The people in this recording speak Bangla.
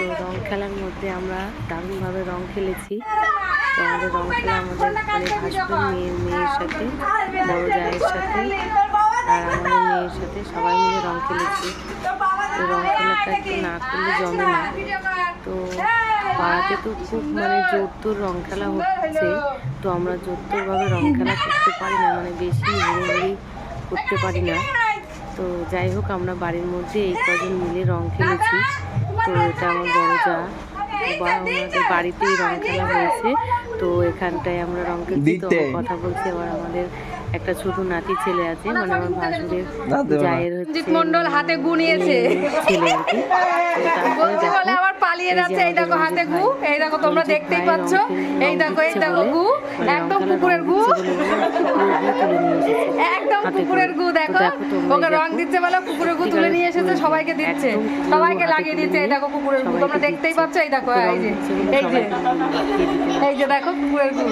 তো রং খেলার মধ্যে আমরা দারুণভাবে রং খেলেছি। তো আমাদের রং খেলা আমাদের মানে ভাসুর মেয়ের মেয়ের সাথে, বড় জায়ের সাথে, আর আমাদের মেয়ের সাথে সবাই মিলে রং খেলেছি। তো রং খেলাটা একটু না করলে জমে না। তো পাড়াতে তো খুব মানে জোরতোর রং খেলা হচ্ছে। তো আমরা জোরতোরভাবে রং খেলা করতে পারি না মানে বেশি হুড়োহুড়ি করতে পারি না। তো যাই হোক আমরা বাড়ির মধ্যে এই কজন মিলে রং খেলেছি। তো এটা আমার বড় যা। বা আমাদের বাড়িতেই রং খেলা হয়েছে। তো এখানটায় আমরা রং খেলছি। তো কথা বলছি আবার আমাদের একটা ছোট নাতি ছেলে আছে মানে আমার ভাসুরের। জায়ের হচ্ছে মণ্ডল হাতে গু নিয়েছে। ছেলে আর বলে আবার পালিয়ে যাচ্ছে এই দেখো হাতে গু। এই দেখো তোমরা দেখতেই পাচ্ছ। এই দেখো এই দেখো গু। মানে একদম কুকুরের গু। কুকুরের গু দেখো ওকে রং। দিচ্ছে বলে কুকুরের গু তুলে নিয়ে এসেছে সবাইকে দিচ্ছে সবাইকে লাগিয়ে দিচ্ছে এই দেখো কুকুরের গু তোমরা দেখতেই। পাচ্ছ এই দেখো এই যে এই যে এই যে দেখো কুকুরের গু।